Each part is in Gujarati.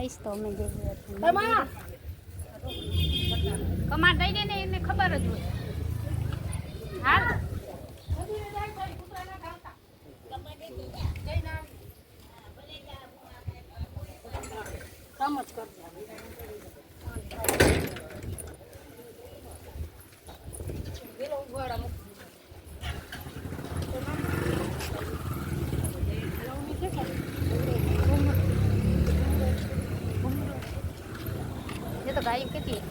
ગાઈસ તો અમે જઈએ. કમાર દઈ દે ને એને ખબર જ હોય. હાલ. કામ જ કરજો પેલો ઉઘાડા મૂક એ તો ગાયું કેટલી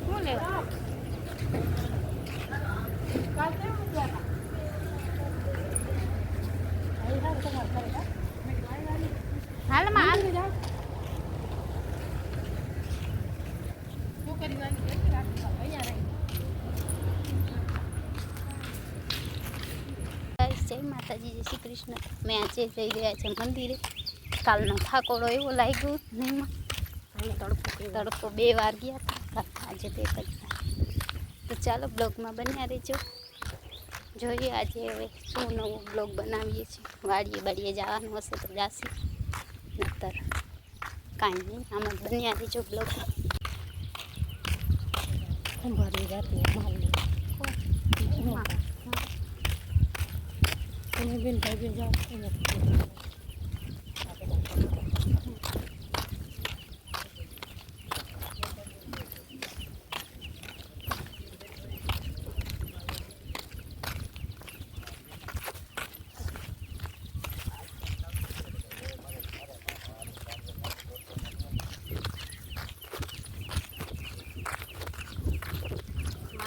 શું લેવા કાલ કેમ ગયા હતા અહીં હાલ તમારે કરે હા હાલમાં હાલ છોકરી વાળી કેટલી રાખી અહીંયા રહી ગાઈસ જય માતાજી જય શ્રી કૃષ્ણ. મેં આજે જઈ રહ્યા છે મંદિરે. કાલનો થાકોડો એવો લાગ્યો નહીં તડકો તડકો બે વાર ગયા હતા. આજે બે જ તો ચાલો બ્લોગમાં બન્યા રહેજો. જોઈએ આજે હવે શું નવો બ્લોગ બનાવીએ છીએ. વાડીએ બાડીએ જવાનું હશે તો જાસી નતર કાંઈ નહીં આમ જ બન્યા રહેજો બ્લોગમાં ખંભાળી જાતી માલની તમે બેન ભાઈ બેન જાઓ અહીંયા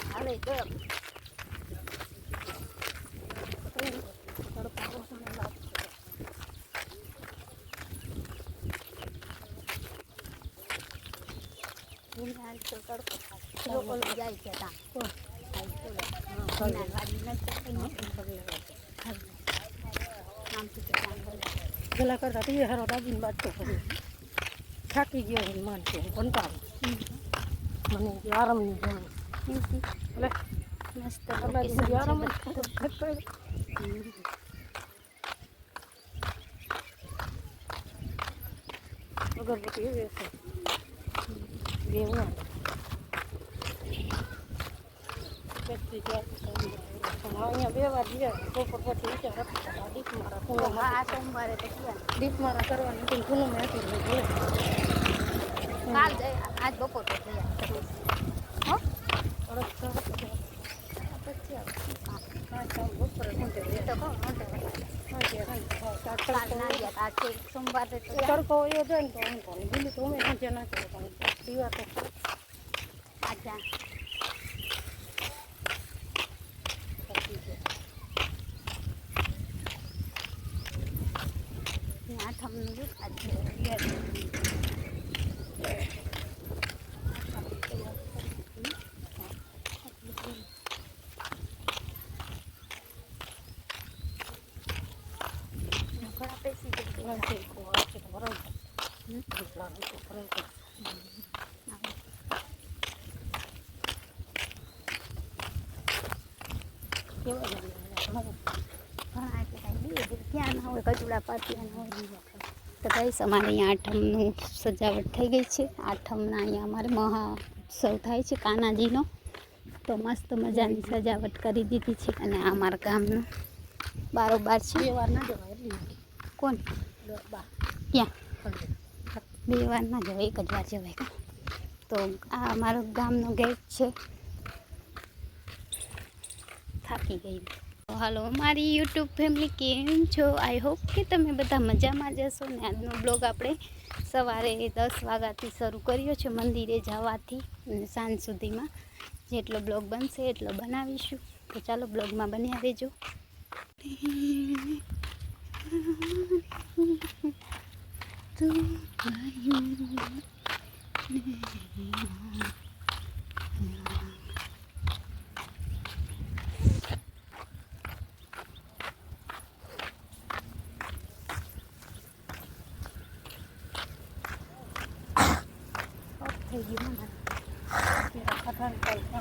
હાલે તો તો તડકો થાય. લોકો લઈ જાય છે ત્યાં ના, વાડી નથી. આમથી તો કામ હોય. પેલા કરતા તે હારો દાદીને બાજતો કર્યો થાકી ગયો હું માન છે કંટાળો મને કે આરામ નહીં એમથી એટલે મસ્ત આરામ હોય. અગરબત્તી ઉના અહીંયા બે ગયા બપોર પછી હતો દીપ મારા તો પૂનમ આ સોમવારે તો દીપ મારા કરવાની હતી પૂનમ હતી એટલે કાલ આજ બપોર પછી. હા. તડકો વયો જાય ને તો હું બીજું તો અમે સાંજે ના કરે પણ દીવા તો આજા થતી છે આઠમનું જો આજે ઘણા પેસી જશે નથી કોઈ છે તો બરાબર દીપડા તો બરાબર કેવા જાય ઘણા કે કાંઈ બે બે હોય કચુડા ના હોય. તો ગાઈસ અમારે અહીંયા આઠમનું સજાવટ થઈ ગઈ છે. આઠમના અહીંયા અમારે મહોત્સવ થાય છે કાનાજીનો. તો મસ્ત મજાની સજાવટ કરી દીધી છે અને આ અમારા ગામનું બારોબાર છે. બે વાર ના જવાય કોણ? ક્યાં? બે વાર ના જવાય એક જ વાર જવાય. તો આ અમારો ગામનો ગેટ છે. થાકી ગઈ. તો હાલો, મારી યુટ્યુબ ફેમિલી કેમ છો? આઈ હોપ કે તમે બધા મજામાં જશો ને. આજનો બ્લોગ આપણે સવારે દસ વાગ્યાથી શરૂ કર્યો છે મંદિરે જવાથી અને સાંજ સુધીમાં જેટલો બ્લોગ બનશે એટલો બનાવીશું. તો ચાલો બ્લોગમાં બન્યા રહેજો. તું આવ્યું થઈ ગયું મને અત્યારે ખટાણ ચાલ તો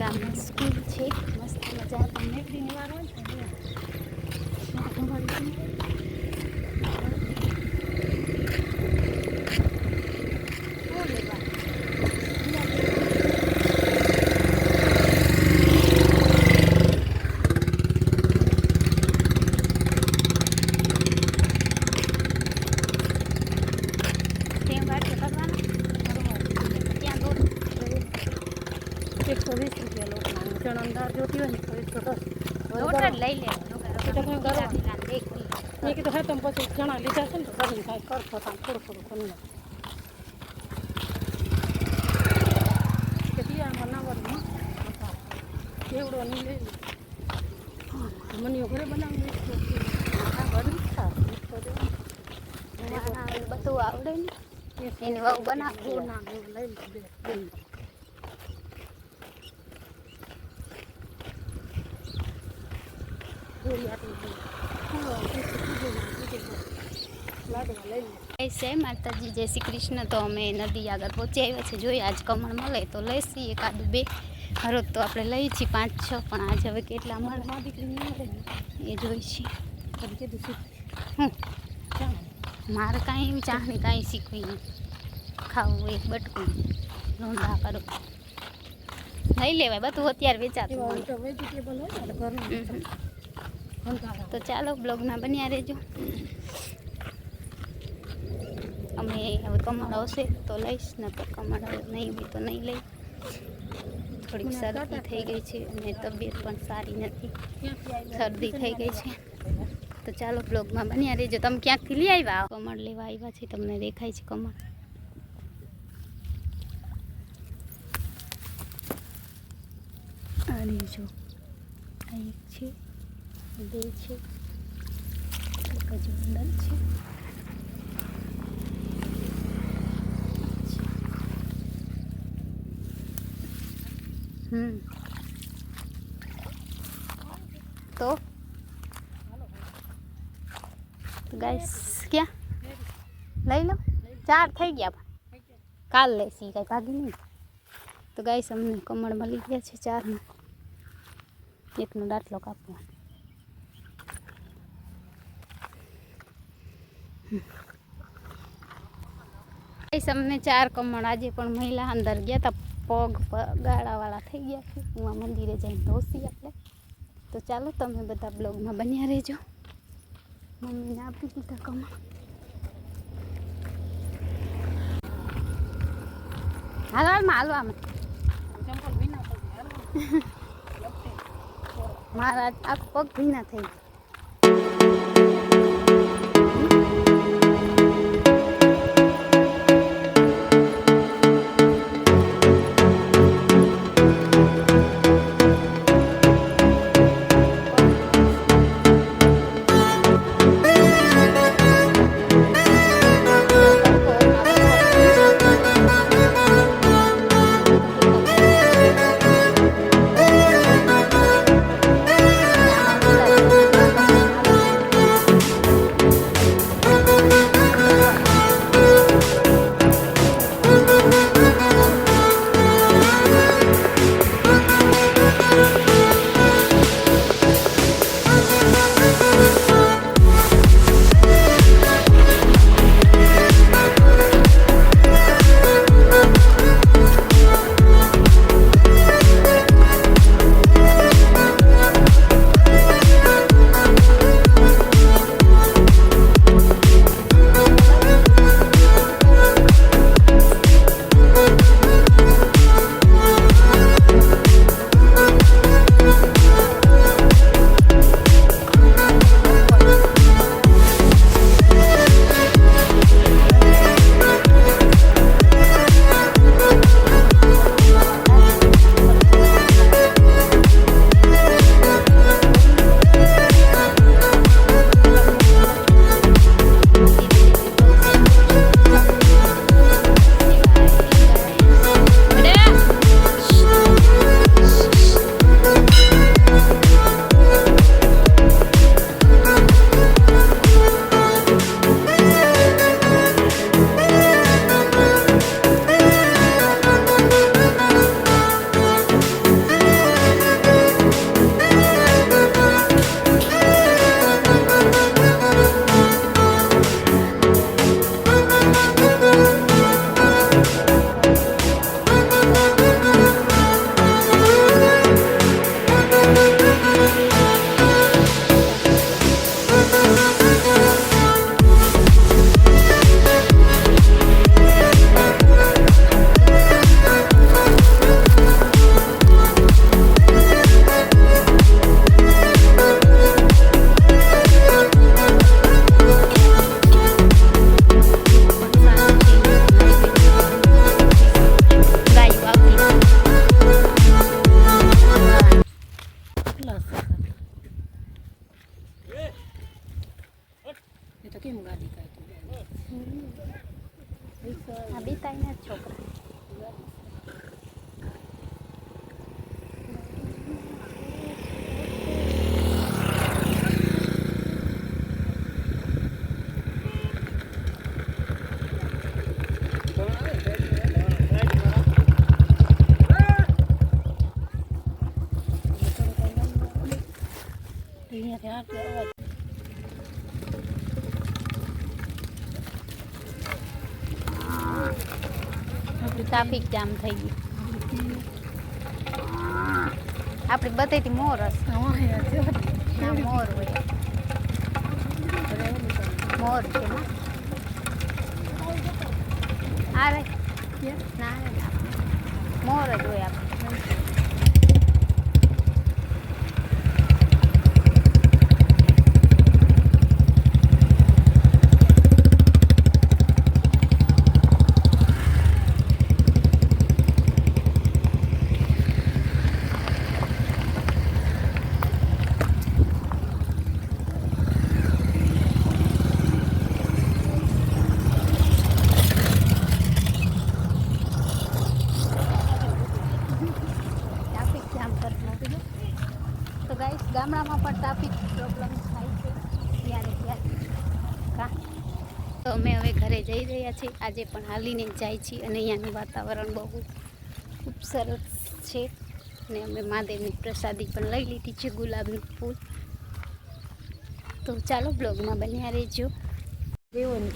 ગામમાં સ્કૂલ છે. મસ્ત મજા તમને ફ્રીની વાર હોય ને તો લે. શું લેવા તેમ વાટે કરવાના ત્યાં દોડ એકસો વીસ રૂપિયા લોકના ચણાની દાળ જોતી હોય ને તો એકસો દસ લોટ જ લઈ લેવાનો એ તો કંઈ કરવા. એક કિલો મેં કીધું હે તમે પછી ચણા લીધા છે ને તો કરીને કાંઈ કરશો તામ થોડું થોડું કરીને કે તિયારમાં ના વળમાં એવડો નહીં લઈ મને ઘરે બધું આવડે ને એની વહુ માતાજી જય શ્રી કૃષ્ણ. તો અમે નદી આગળ પહોંચી આવ્યા છે જોઈએ આજ કમળ મળે તો લઈશી એકાદ બે. હરોજ તો આપણે લઈએ છીએ પાંચ છ પણ આજ હવે કેટલા મળે? મારી દીકરી એ જોઈ છીએ કીધું શું મારે કાંઈ એમ ચાહણી કાંઈ શીખવી નહીં. ખાવું એક બટકું. લોંડા કરો. લઈ લેવાય બધું અત્યારે વેચાતું તો ચાલો બ્લોગમાં બન્યા રહેજો. અમે હવે કમળ આવશે તો લઈશ ને તો કમળ નહીં હોય તો નહીં લઈ. થોડીક શરદી થઈ ગઈ છે અને તબિયત પણ સારી નથી. શરદી થઈ ગઈ છે. તો ચાલો બ્લોગમાં બન્યા રહેજો. તમે ક્યાંકથી લઈ આવ્યા? કમળ લેવા આવ્યા છે. તમને દેખાય છે કમળ. આ એક છે. બે છે. એક છે. હમ તો ગાઈસ ક્યાં લઈ લો ચાર થઈ ગયા પણ. કાલ લેસી કાંઈ ભાગી નહીં. તો ગાઈસ અમને કમળ મળી ગયા છે ચારના એકનો દાંટલો કાપવો. ગાઈસ અમને ચાર કમળ આજે પણ મહિલા અંદર ગયા હતા પગ ગાળાવાળા થઈ ગયા છે. હું આ મંદિરે જઈને ધોસી આપણે તો ચાલો તમે બધા બ્લોગમાં બન્યા રહેજો. મમ્મીને આપી દીધા કમા. હાલો હાલવામાં હાલો આમાં. ચંપલ વિના તો હાલો. લપટે. મારા આ પગ ભીના થઈ ગયા. 조금 ટ્રાફિક જામ થઈ ગયું. આપણે બધેથી મોર હશે. મોર હોય. મોર છે ના. મોર જ હોય આપણે ટ્રાફિક જામ કરી નાખ્યું તો ગાઈસ ગામડામાં પણ ટ્રાફિક પ્રોબ્લેમ થાય છે ત્યારે ત્યારે કા તો અમે હવે ઘરે જઈ રહ્યા છે. આજે પણ હાલીને જાય છીએ અને અહીંયાનું વાતાવરણ બહુ ખૂબ સરસ છે. અને અમે મહાદેવની પ્રસાદી પણ લઈ લીધી છે ગુલાબનું ફૂલ. તો ચાલો બ્લોગમાં બન્યા રહેજો.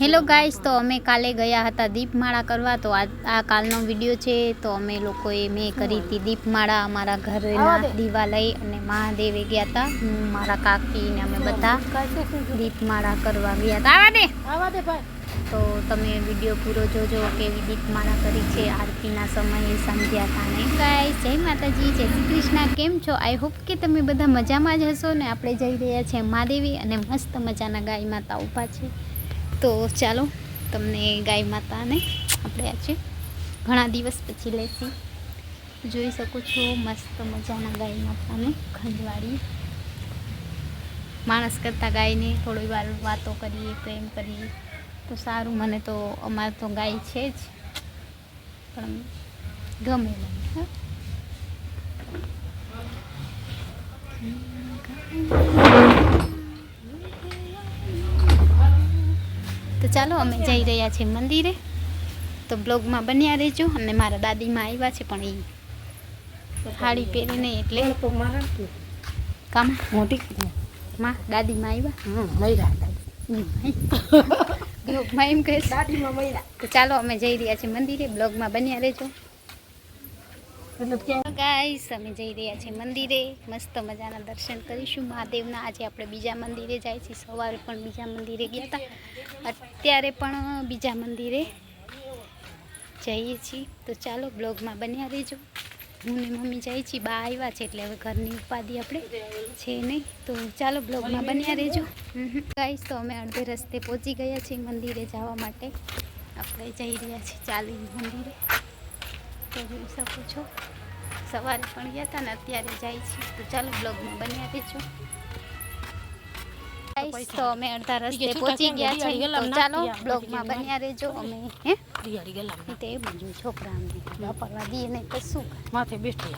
હેલો ગાઈસ તો અમે કાલે ગયા હતા દીપમાળા કરવા. તો આ આ કાલનો વીડિયો છે. તો અમે લોકોએ મેં કરી હતી દીપમાળા અમારા ઘરના દીવા લઈ અને મહાદેવે ગયા હતા હું મારા કાકી ને અમે બધા દીપમાળા કરવા ગયા હતા આવા દે. આવા દે ભાઈ. તો તમે વીડિયો પૂરો જોજો કેવી દીપમાળા કરી છે આરતીના સમયે સંધ્યા તાને ગાય જય માતાજી, જય શ્રી કૃષ્ણ. કેમ છો? આઈ હોપ કે તમે બધા મજામાં જ હશો ને આપણે જઈ રહ્યા છીએ મહાદેવી અને મસ્ત મજાના ગાય માતા ઊભા છે. તો ચાલો, તમને ગાય માતાને આપણે આજે ઘણા દિવસ પછી લેતી જોઈ શકો છો મસ્ત મજાના ગાય માતાને ખંજવાળી માણસ કરતાં ગાયને થોડી વાર વાતો કરીએ, પ્રેમ કરીએ. તો સારું મને તો અમારે તો ગાય છે જ. પણ ગમે હા. તો ચાલો અમે જઈ રહ્યા છીએ મંદિરે. તો બ્લોગમાં બન્યા રહેજો અને મારા દાદીમાં આવ્યા છે પણ એ સાડી પહેરીને એટલે. કામ? મોટી. માં દાદીમાં આવ્યા? હમ. બ્લોગમાં એમ કહીશ તો ચાલો અમે જઈ રહ્યા છીએ મંદિરે. બ્લોગમાં બન્યા રહેજો. ગાઈસ અમે જઈ રહ્યા છીએ મંદિરે. મસ્ત મજાના દર્શન કરીશું મહાદેવના. આજે આપણે બીજા મંદિરે જાય છીએ. સવારે પણ બીજા મંદિરે ગયા હતા. અત્યારે પણ બીજા મંદિરે જઈએ છીએ. તો ચાલો બ્લોગમાં બન્યા રહેજો. હું ને મમ્મી જાય છીએ બા આવ્યા છે, એટલે હવે ઘરની ઉપાધિ આપણે છે નહીં. તો ચાલો બ્લોગમાં બન્યા રહેજો. ગાઈશ તો અમે અડધે રસ્તે પહોંચી ગયા છીએ મંદિરે જવા માટે. આપણે જઈ રહ્યા છીએ ચાલી મંદિરે. તો જોઈ શકો છો. સવારે પણ ગયા હતા ને, અત્યારે જાય છે. તો ચાલો બ્લોગમાં બન્યા રહેજો. તો અમે અડધા રસ્તે પહોંચી ગયા છે. તો ચાલો બ્લોગમાં બન્યા રહેજો અમે હે? તે બધું છોકરાઓને વાપરવા દઈએ નહીં તો શું માથે બેઠી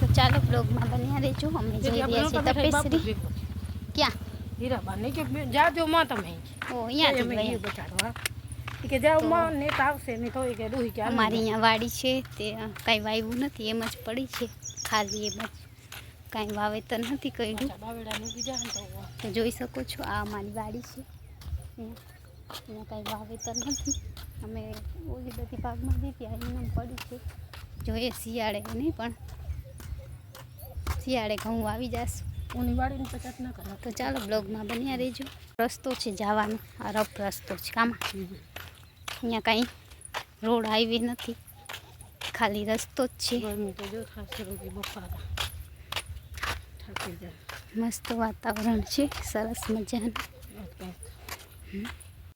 તો ચાલો બ્લોગમાં બન્યા રહેજો. અમે જઈ રહ્યા છીએ તપેશ્રી. ક્યાં? હીરાબાને કે જાજો માં તમે. ઓ અહીંયા જ અમે કે જાવમાં ને આવશે ને તો કે ડોહી કે અમારી અહીંયા વાડી છે તે કાંઈ વાવ્યું નથી એમ જ પડી છે ખાલી એમ જ. કાંઈ વાવેતર નથી કર્યું. તો તો જોઈ શકો છો આ અમારી વાડી છે. એમાં અહીંયા કાંઈ વાવેતર નથી. અમે ઓલી બધી ભાગમાં દીધી એમને પડી છે. જોઈએ શિયાળે નહીં પણ. શિયાળે ઘઉં આવી જશું. તો ચાલો બ્લોગમાં બન્યા રહેજો. રસ્તો છે જવાનો આ રફ રસ્તો છે કામ. અહીંયા કાંઈ રોડ હાઈવે નથી. ખાલી રસ્તો જ છે. મસ્ત વાતાવરણ છે. સરસ મજાનું.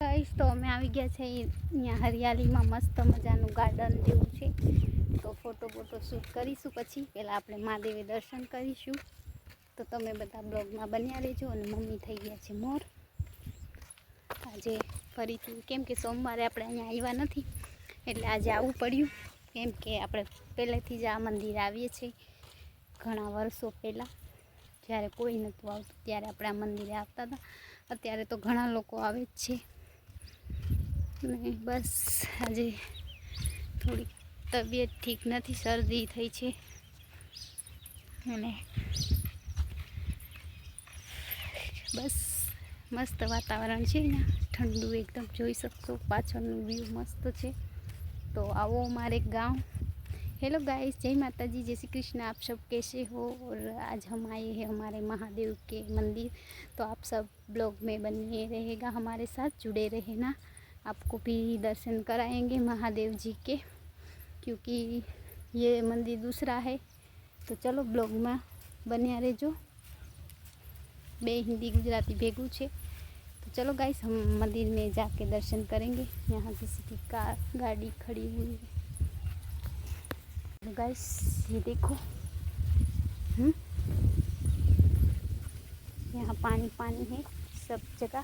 ગાઈસ તો અમે આવી ગયા છે અહીંયા હરિયાળીમાં મસ્ત મજાનું ગાર્ડન જેવું છે. તો ફોટો બોટો શૂટ કરીશું પછી. પહેલાં આપણે મહાદેવે દર્શન કરીશું. તો તમે બધા બ્લોગમાં બન્યા રહેજો અને મમ્મી થઈ ગયા છે મોર. આજે ફરીથી, કેમ કે સોમવારે આપણે અહીંયા આવ્યા નથી, એટલે આજે આવવું પડ્યું. કેમ કે આપણે પહેલેથી જ આ મંદિર આવીએ છીએ, ઘણા વર્ષો પહેલાં. જ્યારે કોઈ નહોતું આવતું, ત્યારે આપણે આ મંદિરે આવતા હતા. અત્યારે તો ઘણા લોકો આવે જ છે. અને બસ, આજે થોડી તબિયત ઠીક નથી, શરદી થઈ છે. અને બસ મસ્ત વાતાવરણ છે અહીંયા ઠંડુ એકદમ જોઈ શકશો પાછળનું વ્યૂ મસ્ત છે तो आओ हमारे गांव हेलो गाइस जय माता जी जय श्री कृष्ण आप सब कैसे हो और आज हम आए हैं हमारे महादेव के मंदिर तो आप सब ब्लॉग में बने रहेगा हमारे साथ जुड़े रहना आपको भी दर्शन कराएंगे महादेव जी के क्योंकि ये मंदिर दूसरा है तो चलो ब्लॉग में बन्या રહેજો બે हिंदी गुजराती भेगू છે तो चलो गाइस हम मंदिर में जाके दर्शन करेंगे यहाँ किसी की कार गाड़ी खड़ी हुई है तो गाइस ये देखो हम्म यहाँ पानी पानी है सब जगह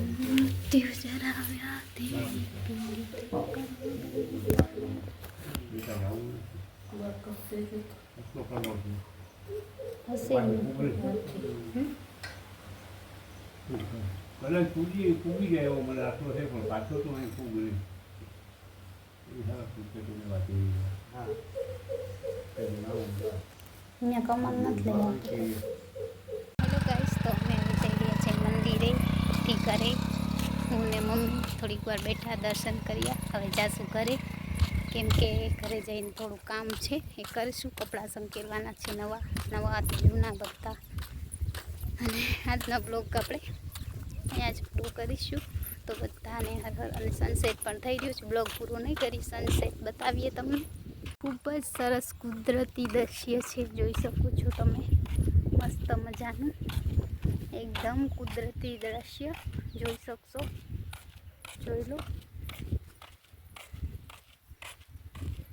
કદાચ પૂજી પૂગી જાય એવો મને આટલો છે પણ પાછો તો અહીં ખૂબ ગઈ એ સારા ક્રિકેટોની વાત એવી છે. હા કંઈ ના હોય. અહીંયા કમલ નથી કે હેલો ગાઈસ તો અમે જઈ રહ્યા છીએ મંદિરે થી ઘરે હું ને મમ્મી થોડીક વાર બેઠા દર્શન કર્યા હવે જાશું ઘરે કેમ કે ઘરે જઈને થોડું કામ છે એ કરીશું કપડાં સંકેલવાના છે નવા નવા જૂના બધા અને આજનો બ્લોગ આપણે અહીંયા જ પૂરું કરીશું. તો બધાને હર હર અને સનસેટ પણ થઈ રહ્યું છે. બ્લોગ પૂરો નહીં કરી સનસેટ બતાવીએ તમને. ખૂબ જ સરસ કુદરતી દ્રશ્ય છે, જોઈ શકો છો તમે. મસ્ત મજાનું. એકદમ કુદરતી દ્રશ્ય, જોઈ શકશો. જોઈ લો.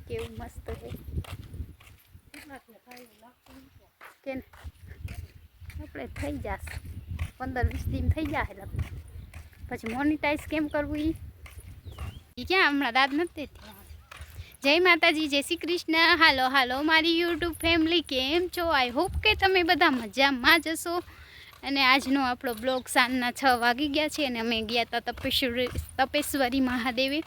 કેવું મસ્ત છે. કે? આપણે થઈ જશે. પંદર વીસ દિન થઈ જાય એટલે પછી મોનિટાઈઝ કેમ કરવું ઈ? ક્યાં હમણાં દાદ નથી જય માતાજી, જય શ્રી કૃષ્ણ. હાલો હાલો, મારી યુટ્યુબ ફેમિલી કેમ છો? આઈ હોપ કે તમે બધા મજામાં જ હશો. અને આજનો આપણો બ્લોગ સાંજના છ વાગી ગયા છે અને અમે ગયા હતા તપેશ્વરી તપેશ્વરી મહાદેવે.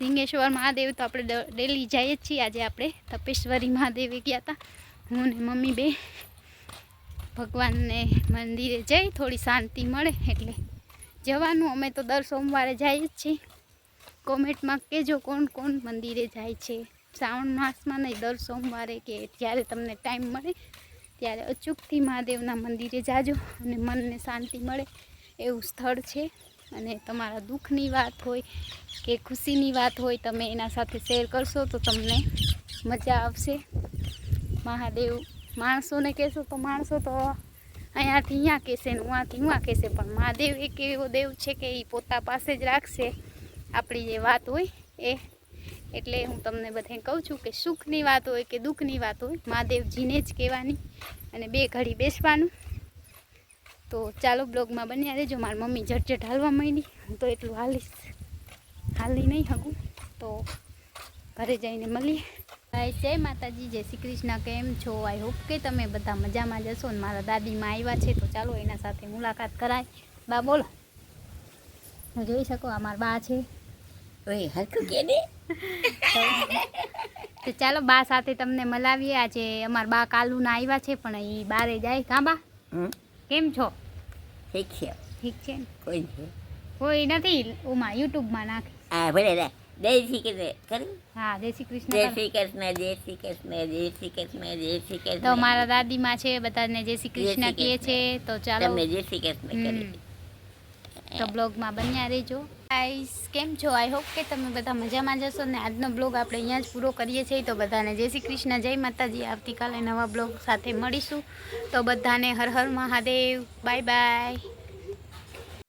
લિંગેશ્વર મહાદેવ તો આપણે ડેલી જઈએ જ છીએ. આજે આપણે તપેશ્વરી મહાદેવે ગયા હતા હું ને મમ્મી બે. ભગવાનને મંદિરે જઈ થોડી શાંતિ મળે એટલે જવાનું. અમે તો દર સોમવારે જઈએ જ છીએ. કોમેન્ટમાં કહેજો કોણ કોણ મંદિરે જાય છે. શ્રાવણ માસમાં નહીં, દર સોમવારે કે જ્યારે તમને ટાઈમ મળે ત્યારે અચૂકથી મહાદેવના મંદિરે જાજો અને મનને શાંતિ મળે. એવું સ્થળ છે અને તમારા દુઃખની વાત હોય કે ખુશીની વાત હોય તમે એના સાથે શેર કરશો તો તમને મજા આવશે. મહાદેવ માણસોને કહેશો તો માણસો તો અહીંયાથી અહીંયા કહેશે ને ઉहाँથી ઉहाँ કહેશે. પણ મહાદેવ એક એવો દેવ છે કે એ પોતા પાસે જ રાખશે. આપણી જે વાત હોય એ. એટલે હું તમને બધાને કહું છું કે સુખની વાત હોય કે દુઃખની વાત હોય, મહાદેવજીને જ કહેવાની અને બે ઘડી બેસવાનું. તો ચાલો બ્લોગમાં બન્યા રહેજો. મારી મમ્મી ઝટઝટ હાલવા માંડી. હું તો એટલું હાલીશ. હાલી નહીં શકું. તો ઘરે જઈને મળીએ. જય માતાજી જય શ્રી કૃષ્ણ કેમ છો? આઈ હોપ કે તમે બધા મજામાં જશો ને મારા દાદીમાં આવ્યા છે તો ચાલો એના સાથે મુલાકાત કરાય. બા બોલો. હું જોઈ શકો આ મારા બા છે? ઓય હરખું કે ને તો ચાલો બા સાથે તમને મલાવીએ. આજે અમારા બા કાલુના આવ્યા છે પણ એ બારે જાય. કાં બા? કેમ છો? ઠીક છે. ઠીક છે કોઈ કોઈ નથી? ઓમાં યુટ્યુબમાં નાખે. હા ભલે રે જય શ્રી કૃષ્ણ. કરી? હા જય શ્રી કૃષ્ણ જય શ્રી કૃષ્ણ જય શ્રી કૃષ્ણ જય શ્રી કૃષ્ણ જય શ્રી તો કૃષ્ણ મારા દાદીમાં છે બધાને જય શ્રી કૃષ્ણ કહે છે તો ચાલો. તમે જય શ્રી કૃષ્ણ કરી. તો બ્લોગમાં બન્યા રહેજો. ગાઈસ કેમ છો? આઈ હોપ કે તમે બધા મજામાં જશો ને આજનો બ્લોગ આપણે અહીંયા જ પૂરો કરીએ છીએ. તો બધાને જય શ્રી કૃષ્ણ જય માતાજી. આવતીકાલે નવા બ્લોગ સાથે મળીશું. તો બધાને હર હર મહાદેવ. Bye bye